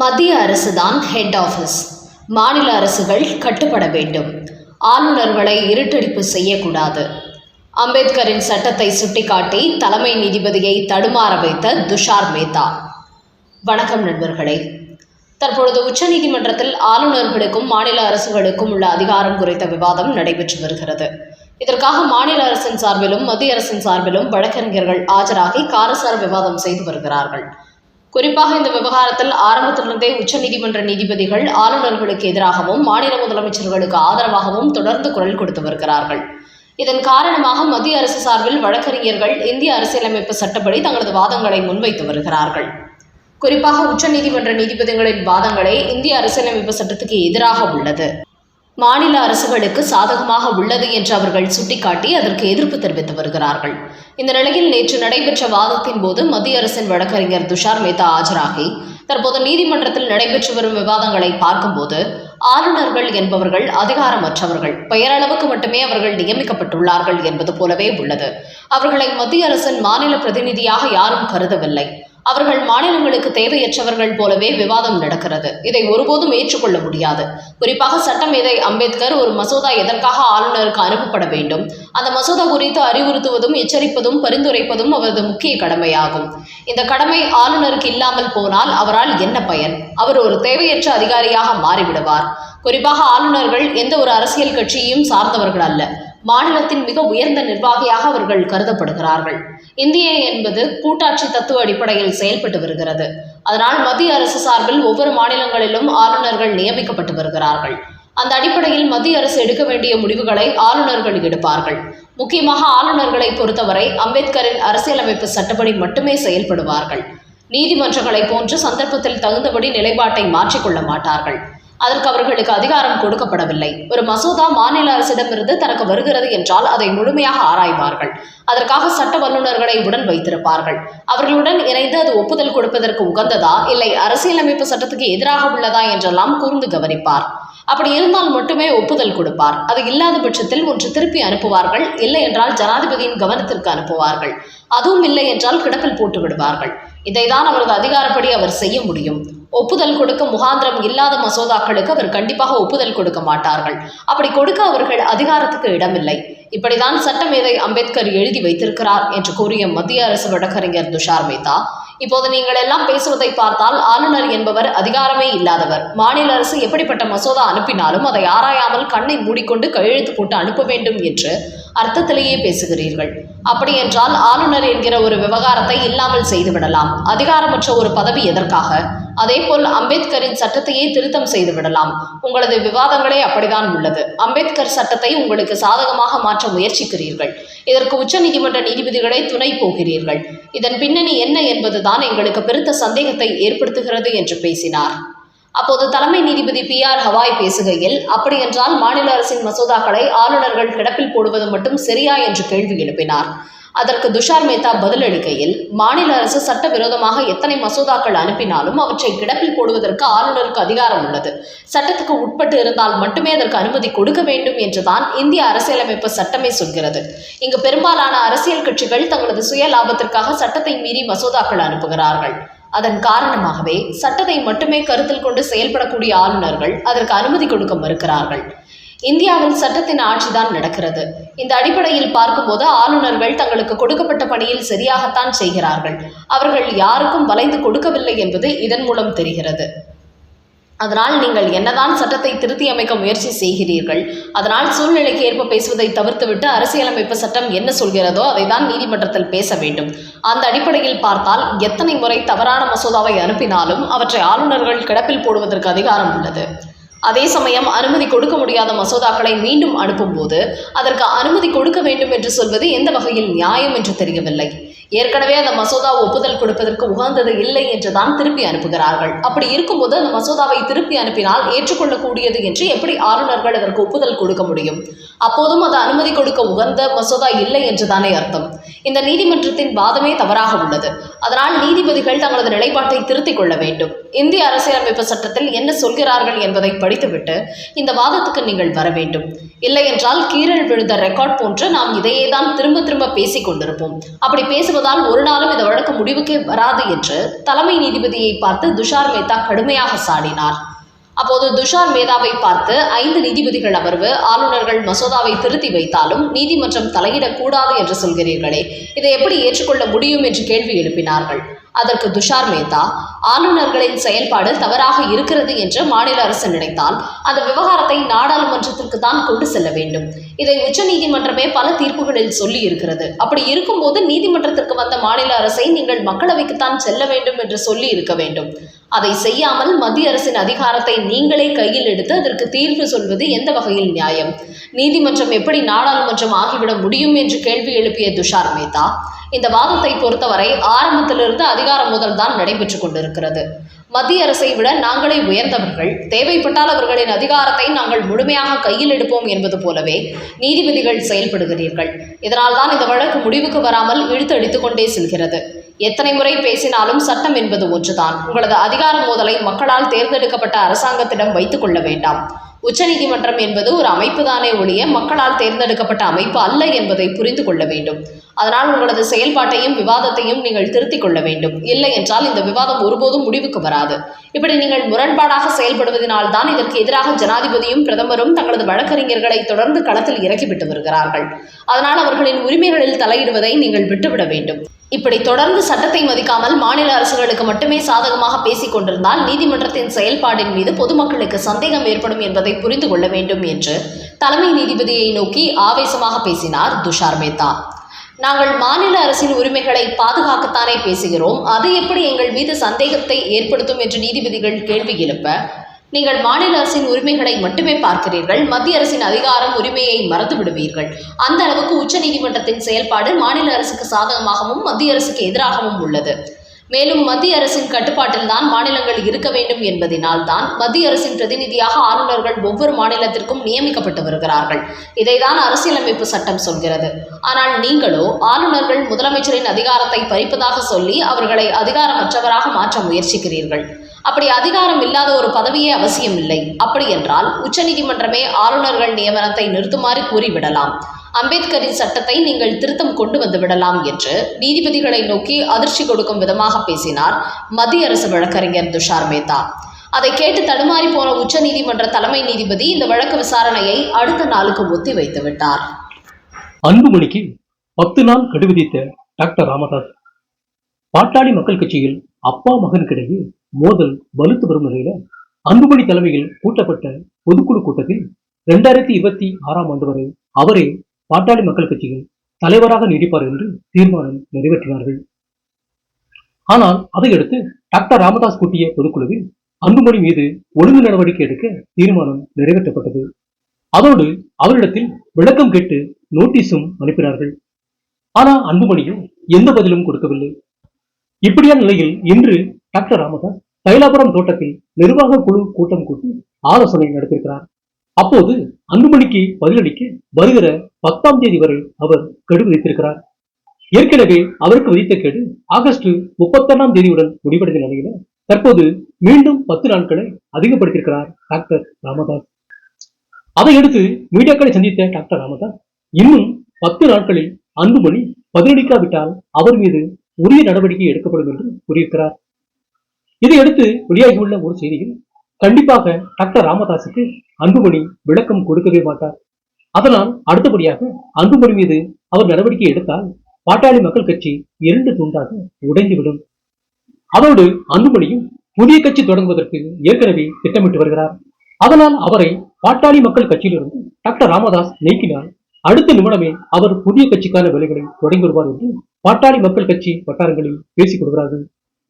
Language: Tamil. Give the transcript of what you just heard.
மத்திய அரசுதான் ஹெட் ஆஃபீஸ் மாநில அரசுகள் கட்டுப்பட வேண்டும். ஆளுநர்களை இருட்டடிப்பு செய்யக்கூடாது. அம்பேத்கரின் சட்டத்தை சுட்டிக்காட்டி தலைமை நீதிபதியை தடுமாற வைத்த துஷார் மேத்தா. வணக்கம் நண்பர்களே. தற்பொழுது உச்சநீதிமன்றத்தில் ஆளுநர்களுக்கும் மாநில அரசுகளுக்கும் உள்ள அதிகாரம் குறித்த விவாதம் நடைபெற்று வருகிறது. இதற்காக மாநில அரசின் சார்பிலும் மத்திய அரசின் சார்பிலும் வழக்கறிஞர்கள் ஆஜராகி காரசார விவாதம் செய்து வருகிறார்கள். குறிப்பாக இந்த விவகாரத்தில் ஆரம்பத்திலிருந்தே உச்சநீதிமன்ற நீதிபதிகள் ஆளுநர்களுக்கு எதிராகவும் மாநில முதலமைச்சர்களுக்கு ஆதரவாகவும் தொடர்ந்து குரல் கொடுத்து வருகிறார்கள். இதன் காரணமாக மத்திய அரசு சார்பில் வழக்கறிஞர்கள் இந்திய அரசியலமைப்பு சட்டப்படி தங்களது வாதங்களை முன்வைத்து வருகிறார்கள். குறிப்பாக உச்சநீதிமன்ற நீதிபதிகளின் வாதங்களே இந்திய அரசியலமைப்பு சட்டத்துக்கு எதிராக உள்ளது. மாநில அரசுகளுக்கு சாதகமாக உள்ளது என்று அவர்கள் சுட்டிக்காட்டி அதற்கு எதிர்ப்பு தெரிவித்து வருகிறார்கள். இந்த நிலையில் நேற்று நடைபெற்ற வாதத்தின் போது மத்திய அரசின் வழக்கறிஞர் துஷார் மேத்தா ஆஜராகி தற்போது நீதிமன்றத்தில் நடைபெற்று வரும் விவாதங்களை பார்க்கும்போது ஆளுநர்கள் என்பவர்கள் அதிகாரமற்றவர்கள் பெயரளவுக்கு மட்டுமே அவர்கள் நியமிக்கப்பட்டுள்ளார்கள் என்பது போலவே உள்ளது. அவர்களை மத்திய அரசின் மாநில பிரதிநிதியாக யாரும் கருதவில்லை. அவர்கள் மாநிலங்களுக்கு தேவையற்றவர்கள் போலவே விவாதம் நடக்கிறது. இதை ஒருபோதும் ஏற்றுக்கொள்ள முடியாது. குறிப்பாக சட்டமேதை அம்பேத்கர் ஒரு மசோதா எதற்காக ஆளுநருக்கு அனுப்பப்பட வேண்டும்? அந்த மசோதா குறித்து அறிவுறுத்துவதும் எச்சரிப்பதும் பரிந்துரைப்பதும் அவரது முக்கிய கடமையாகும். இந்த கடமை ஆளுநருக்கு இல்லாமல் போனால் அவரால் என்ன பயன்? அவர் ஒரு தேவையற்ற அதிகாரியாக மாறிவிடுவார். குறிப்பாக ஆளுநர்கள் எந்த ஒரு அரசியல் கட்சியையும் சார்ந்தவர்கள் அல்ல. மாநிலத்தின் மிக உயர்ந்த நிர்வாகியாக அவர்கள் கருதப்படுகிறார்கள். இந்தியா என்பது கூட்டாட்சி தத்துவ அடிப்படையில் செயல்பட்டு வருகிறது. அதனால் மத்திய அரசு சார்பில் ஒவ்வொரு மாநிலங்களிலும் ஆளுநர்கள் நியமிக்கப்பட்டு வருகிறார்கள். அந்த அடிப்படையில் மத்திய அரசு எடுக்க வேண்டிய முடிவுகளை ஆளுநர்கள் எடுப்பார்கள். முக்கியமாக ஆளுநர்களை பொறுத்தவரை அம்பேத்கரின் அரசியலமைப்பு சட்டப்படி மட்டுமே செயல்படுவார்கள். நீதிமன்றங்களை போன்று சந்தர்ப்பத்தில் தகுந்தபடி நிலைப்பாட்டை மாற்றிக்கொள்ள மாட்டார்கள். அதற்கு அவர்களுக்கு அதிகாரம் கொடுக்கப்படவில்லை. ஒரு மசோதா மாநில அரசிடமிருந்து தனக்கு வருகிறது என்றால் அதை முழுமையாக ஆராய்வார்கள். அதற்காக சட்ட வல்லுநர்களை உடன் வைத்திருப்பார்கள். அவர்களுடன் இணைந்து அது ஒப்புதல் கொடுப்பதற்கு உகந்ததா இல்லை அரசியலமைப்பு சட்டத்துக்கு எதிராக உள்ளதா என்றெல்லாம் கூர்ந்து கவனிப்பார். அப்படி இருந்தால் மட்டுமே ஒப்புதல் கொடுப்பார். அது இல்லாத பட்சத்தில் ஒன்று திருப்பி அனுப்புவார்கள் இல்லை என்றால் ஜனாதிபதியின் கவனத்திற்கு அனுப்புவார்கள். அதுவும் இல்லை என்றால் கிடப்பில் போட்டு விடுவார்கள். இதைதான் அவரது அதிகாரப்படி அவர் செய்ய முடியும். ஒப்புதல் கொடுக்க முகாந்திரம் இல்லாத மசோதாக்களுக்கு அவர் கண்டிப்பாக ஒப்புதல் கொடுக்க மாட்டார்கள். அப்படி கொடுக்க அவர்கள் அதிகாரத்துக்கு இடமில்லை. இப்படிதான் சட்டமேதை அம்பேத்கர் எழுதி வைத்திருக்கிறார் என்று கூறிய மத்திய அரசு வழக்கறிஞர் துஷார் மேத்தா. இப்போது நீங்கள் எல்லாம் பேசுவதை பார்த்தால் ஆளுநர் என்பவர் அதிகாரமே இல்லாதவர். மாநில அரசு எப்படிப்பட்ட மசோதா அனுப்பினாலும் அதை ஆராயாமல் கண்ணை மூடிக்கொண்டு கையெழுத்து போட்டு அனுப்ப வேண்டும் என்று அர்த்தத்திலேயே பேசுகிறீர்கள். அப்படி என்றால் ஆளுநர் என்கிற ஒரு விவகாரத்தை இல்லாமல் செய்துவிடலாம். அதிகாரமற்ற ஒரு பதவி எதற்காக? அதேபோல் அம்பேத்கரின் சட்டத்தையே திருத்தம் செய்துவிடலாம் உங்களது விவாதங்களே அப்படிதான் உள்ளது. அம்பேத்கர் சட்டத்தை உங்களுக்கு சாதகமாக மாற்ற முயற்சிக்கிறீர்கள். இதற்கு உச்சநீதிமன்ற நீதிபதிகளை துணை போகிறீர்கள். இதன் பின்னணி என்ன என்பதுதான் எங்களுக்கு பெருத்த சந்தேகத்தை ஏற்படுத்துகிறது என்று பேசினார். அப்போது தலைமை நீதிபதி பி ஆர் ஹவாய் பேசுகையில் அப்படியென்றால் மாநில அரசின் மசோதாக்களை ஆளுநர்கள் கிடப்பில் போடுவது மட்டும் சரியா? என்று கேள்வி எழுப்பினார். அதற்கு துஷார் மேத்தா பதிலளிக்கையில் மாநில அரசு சட்டவிரோதமாக எத்தனை மசோதாக்கள் அனுப்பினாலும் அவற்றை கிடப்பில் போடுவதற்கு ஆளுநருக்கு அதிகாரம் உள்ளது. சட்டத்துக்கு உட்பட்டு இருந்தால் மட்டுமே அதற்கு அனுமதி கொடுக்க வேண்டும் என்றுதான் இந்திய அரசியலமைப்பு சட்டமே சொல்கிறது. இங்கு பெரும்பாலான அரசியல் கட்சிகள் தங்களது சுய லாபத்திற்காக சட்டத்தை மீறி மசோதாக்கள் அனுப்புகிறார்கள். அதன் காரணமாகவே சட்டத்தை மட்டுமே கருத்தில் கொண்டு செயல்படக்கூடிய ஆளுநர்கள் அதற்கு அனுமதி கொடுக்க மறுக்கிறார்கள். இந்தியாவில் சட்டத்தின் ஆட்சிதான் நடக்கிறது. இந்த அடிப்படையில் பார்க்கும்போது ஆளுநர்கள் தங்களுக்கு கொடுக்கப்பட்ட பணியில் சரியாகத்தான் செய்கிறார்கள். அவர்கள் யாருக்கும் வளைந்து கொடுக்கவில்லை என்பது இதன் மூலம் தெரிகிறது. அதனால் நீங்கள் என்னதான் சட்டத்தை திருத்தி அமைக்க முயற்சி செய்கிறீர்கள் அதனால் சூழ்நிலைக்கு ஏற்ப பேசுவதை தவிர்த்துவிட்டு அரசியலமைப்பு சட்டம் என்ன சொல்கிறதோ அதை தான் நீதிமன்றத்தில் பேச வேண்டும். அந்த அடிப்படையில் பார்த்தால் எத்தனை முறை தவறான மசோதாவை அனுப்பினாலும் அவற்றை ஆளுநர்கள் கிடப்பில் போடுவதற்கு அதிகாரம் உள்ளது. அதே சமயம் அனுமதி கொடுக்க முடியாத மசோதாக்களை மீண்டும் அனுப்பும்போது அதற்கு அனுமதி கொடுக்க வேண்டும் என்று சொல்வது எந்த வகையில் நியாயம் என்று தெரியவில்லை. ஏற்கனவே அந்த மசோதா ஒப்புதல் கொடுப்பதற்கு உகந்தது இல்லை என்றுதான் திருப்பி அனுப்புகிறார்கள். அப்படி இருக்கும்போது அந்த மசோதாவை திருப்பி அனுப்பினால் ஏற்றுக்கொள்ளக்கூடியது என்று எப்படி ஆளுநர்கள் அதற்கு ஒப்புதல் கொடுக்க முடியும்? அப்போதும் அது அனுமதி கொடுக்க உகந்த மசோதா இல்லை என்றுதானே அர்த்தம். இந்த நீதிமன்றத்தின் வாதமே தவறாக உள்ளது. அதனால் நீதிபதிகள் தங்களது நிலைப்பாட்டை திருத்திக் கொள்ள வேண்டும். இந்திய அரசியலமைப்பு சட்டத்தில் என்ன சொல்கிறார்கள் என்பதை படித்துவிட்டு இந்த வாதத்துக்கு நீங்கள் வர வேண்டும். இல்லை என்றால் கீரல் விழுந்த ரெக்கார்ட் போன்று நாம் இதையே தான் திரும்ப திரும்ப பேசிக் கொண்டிருப்போம். அப்படி பேசுவதால் ஒரு நாளும் இந்த வழக்கு முடிவுக்கே வராது என்று தலைமை நீதிபதியை பார்த்து துஷார் மேத்தா கடுமையாக சாடினார். அப்போது துஷார் மேதாவை பார்த்து ஐந்து நீதிபதிகள் அமர்வு ஆளுநர்கள் மசோதாவை திருத்தி வைத்தாலும் நீதிமன்றம் தலையிடக்கூடாது என்று சொல்கிறீர்களே. இதை எப்படி ஏற்றுக்கொள்ள முடியும்? என்று கேள்வி எழுப்பினார்கள். அதற்கு துஷார் மேத்தா ஆளுநர்களின் செயல்பாடு தவறாக இருக்கிறது என்று மாநில அரசு நினைத்தால் அந்த விவகாரத்தை நாடாளுமன்றத்திற்கு தான் கொண்டு செல்ல வேண்டும். இதை உச்சநீதிமன்றமே பல தீர்ப்புகளில் சொல்லி இருக்கிறது. அப்படி இருக்கும்போது நீதிமன்றத்திற்கு வந்த மாநில அரசை நீங்கள் மக்களவைக்குத்தான் செல்ல வேண்டும் என்று சொல்லி இருக்க வேண்டும். அதை செய்யாமல் மத்திய அரசின் அதிகாரத்தை நீங்களே கையில் எடுத்து அதற்கு தீர்வு சொல்வது எந்த வகையில் நியாயம்? நீதிமன்றம் எப்படி நாடாளுமன்றம் ஆகிவிட முடியும் என்று கேள்வி எழுப்பிய துஷார் மேத்தா? இந்த வாதத்தை பொறுத்தவரை ஆரம்பத்திலிருந்து அதிகார முதல் தான் நடைபெற்று கொண்டிருக்கிறது. மத்திய அரசை விட நாங்களே உயர்ந்தவர்கள். தேவைப்பட்டால் அவர்களின் அதிகாரத்தை நாங்கள் முழுமையாக கையில் எடுப்போம் என்பது போலவே நீதிபதிகள் செயல்படுகிறீர்கள். இதனால் தான் இந்த வழக்கு முடிவுக்கு வராமல் இழுத்து கொண்டே செல்கிறது. எத்தனை முறை பேசினாலும் சட்டம் என்பது ஒன்றுதான். உங்களது அதிகார மோதலை மக்களால் தேர்ந்தெடுக்கப்பட்ட அரசாங்கத்திடம் வைத்துக் கொள்ள வேண்டாம். உச்சநீதிமன்றம் என்பது ஒரு அமைப்பு தானே ஒழிய மக்களால் தேர்ந்தெடுக்கப்பட்ட அமைப்பு அல்ல என்பதை புரிந்து கொள்ள வேண்டும். அதனால் உங்களது செயல்பாட்டையும் விவாதத்தையும் நீங்கள் திருத்திக் கொள்ள வேண்டும். இல்லை என்றால் இந்த விவாதம் ஒருபோதும் முடிவுக்கு வராது. இப்படி நீங்கள் முரண்பாடாக செயல்படுவதனால் தான் இதற்கு எதிராக ஜனாதிபதியும் பிரதமரும் தங்களது வழக்கறிஞர்களை தொடர்ந்து களத்தில் இறக்கிவிட்டு வருகிறார்கள். அதனால் அவர்களின் உரிமைகளில் தலையிடுவதை நீங்கள் விட்டுவிட வேண்டும். இப்படி தொடர்ந்து சட்டத்தை மதிக்காமல் மாநில அரசுகளுக்கு மட்டுமே சாதகமாக பேசிக் கொண்டிருந்தால் நீதிமன்றத்தின் செயல்பாடின் மீது பொதுமக்களுக்கு சந்தேகம் ஏற்படும் என்பதை புரிந்து கொள்ள வேண்டும் என்று தலைமை நீதிபதியை நோக்கி ஆவேசமாக பேசினார் துஷார் மேத்தா. நாங்கள் மாநில அரசின் உரிமைகளை பாதுகாக்கத்தானே பேசுகிறோம். அது எப்படி எங்கள் மீது சந்தேகத்தை ஏற்படுத்தும் என்று நீதிபதிகள் கேள்வி எழுப்ப நீங்கள் மாநில அரசின் உரிமைகளை மட்டுமே பார்க்கிறீர்கள் மத்திய அரசின் அதிகாரம் உரிமையை மறந்து விடுவீர்கள். அந்த அளவுக்கு உச்சநீதிமன்றத்தின் செயல்பாடு மாநில அரசுக்கு சாதகமாகவும் மத்திய அரசுக்கு எதிராகவும் உள்ளது. மேலும் மத்திய அரசின் கட்டுப்பாட்டில் தான் மாநிலங்கள் இருக்க வேண்டும் என்பதினால் தான் மத்திய அரசின் பிரதிநிதியாக ஆளுநர்கள் ஒவ்வொரு மாநிலத்திற்கும் நியமிக்கப்பட்டு வருகிறார்கள். இதைதான் அரசியலமைப்பு சட்டம் சொல்கிறது. ஆனால் நீங்களோ ஆளுநர்கள் முதலமைச்சரின் அதிகாரத்தை பறிப்பதாக சொல்லி அவர்களை அதிகாரமற்றவராக மாற்ற முயற்சிக்கிறீர்கள். அப்படி அதிகாரம் இல்லாத ஒரு பதவியே அவசியம் இல்லை அப்படி என்றால் உச்சநீதிமன்றமே ஆளுநர்கள் நியமனத்தை நிறுத்துமாறு கூறிவிடலாம். அம்பேத்கரின் சட்டத்தை நீங்கள் திருத்தம் கொண்டு வந்து விடலாம் என்று நீதிபதிகளை நோக்கி அதிர்ச்சி கொடுக்கும் விதமாக பேசினார் மத்திய அரசு வழக்கறிஞர் துஷார் மேத்தா. அதை கேட்டு தடுமாறி போன உச்சநீதிமன்ற தலைமை நீதிபதி இந்த வழக்கு விசாரணையை அடுத்த நாளுக்கு ஒத்தி வைத்து விட்டார். அன்புமணிக்கு பத்து நாள் கெடு விதித்த டாக்டர் ராமதாஸ். பாட்டாளி மக்கள் கட்சியில் அப்பா மகனுக்கிடையே மோதல் வலுத்து வரும் நிலையில அன்புமணி தலைமையில் கூட்டப்பட்ட பொதுக்குழு கூட்டத்தில் இரண்டாயிரத்தி இருபத்தி ஆறாம் ஆண்டு வரை அவரே பாட்டாளி மக்கள் கட்சியின் தலைவராக நீடிப்பார் என்று தீர்மானம் நிறைவேற்றினார்கள். ஆனால் அதையடுத்து டாக்டர் ராமதாஸ் கூட்டிய பொதுக்குழுவில் அன்புமணி மீது ஒழுங்கு நடவடிக்கை எடுக்க தீர்மானம் நிறைவேற்றப்பட்டது. அதோடு அவரிடத்தில் விளக்கம் கேட்டு நோட்டீஸும் அனுப்பினார்கள். ஆனால் அன்புமணியோ எந்த பதிலும் கொடுக்கவில்லை. இப்படியான நிலையில் இன்று டாக்டர் ராமதாஸ் தைலாபுரம் தோட்டத்தில் நிர்வாக குழு கூட்டம் கூட்டி ஆலோசனை நடத்தியிருக்கிறார். அப்போது அன்புமணிக்கு பதிலளிக்க வருகிற பத்தாம் தேதி வரை அவர் கெடு விதித்திருக்கிறார் ஏற்கனவே அவருக்கு விதித்த கெடு ஆகஸ்ட் முப்பத்தொன்னாம் தேதியுடன் முடிவடைந்த நிலையில தற்போது மீண்டும் பத்து நாட்களை அதிகப்படுத்தியிருக்கிறார் டாக்டர் ராமதாஸ். அதையடுத்து மீடியாக்களை சந்தித்த டாக்டர் ராமதாஸ் இன்னும் பத்து நாட்களில் அன்புமணி பதிலளிக்காவிட்டால் அவர் மீது உரிய நடவடிக்கை எடுக்கப்படும் என்று கூறியிருக்கிறார். இதையடுத்து வெளியாகியுள்ள ஒரு செய்தியில் கண்டிப்பாக டாக்டர் ராமதாஸுக்கு அன்புமணி விளக்கம் கொடுக்கவே மாட்டார். அதனால் அடுத்தபடியாக அன்புமணி மீது அவர் நடவடிக்கை எடுத்தால் பாட்டாளி மக்கள் கட்சி இரண்டு துண்டாக உடைந்துவிடும். அதோடு அன்புமணியும் புதிய கட்சி தொடங்குவதற்கு ஏற்கனவே திட்டமிட்டு வருகிறார். அதனால் அவரை பாட்டாளி மக்கள் கட்சியிலிருந்து டாக்டர் ராமதாஸ் நீக்கினால் அடுத்த நிமிடமே அவர் புதிய கட்சிக்கான வேலைகளை தொடங்கி வருவார் என்று பாட்டாளி மக்கள் கட்சி வட்டாரங்களில் பேசிக் கொள்கிறார்கள்.